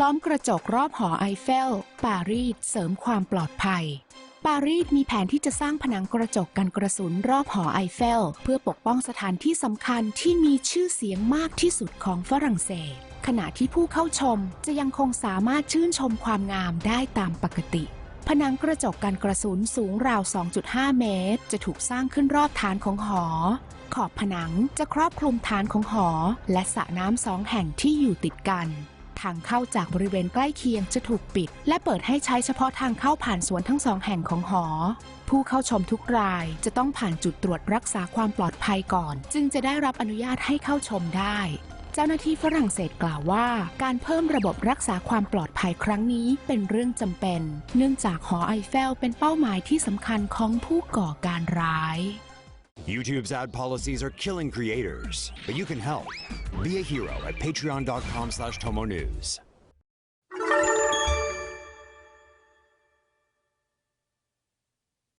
ล้อมกระจกรอบหอไอเฟล ปารีสเสริมความปลอดภัย ปารีสมีแผนที่จะสร้างผนังกระจกกันกระสุนรอบหอไอเฟล เพื่อปกป้องสถานที่สำคัญที่มีชื่อเสียงมากที่สุดของฝรั่งเศส ขณะที่ผู้เข้าชมจะยังคงสามารถชื่นชมความงามได้ตามปกติ ผนังกระจกกันกระสุนสูงราว 2.5 เมตร จะถูกสร้างขึ้นรอบฐานของหอ ขอบผนังจะครอบคลุมฐานของหอ และสระน้ำสองแห่งที่อยู่ติดกัน ทางเข้าจากบริเวณใกล้เคียงจะถูกปิด และเปิดให้ใช้เฉพาะทางเข้าผ่านสวนทั้งสองแห่งของหอ ผู้เข้าชมทุกรายจะต้องผ่านจุดตรวจรักษาความปลอดภัยก่อน จึงจะได้รับอนุญาตให้เข้าชมได้เจ้าหน้าที่ฝรั่งเศสกล่าวว่า การเพิ่มระบบรักษาความปลอดภัยครั้งนี้เป็นเรื่องจำเป็น เนื่องจากหอไอเฟลเป็นเป้าหมายที่สำคัญของผู้ก่อการร้าย YouTube's ad policies are killing creators, but you can help. Be a hero at patreon.com slash tomonews.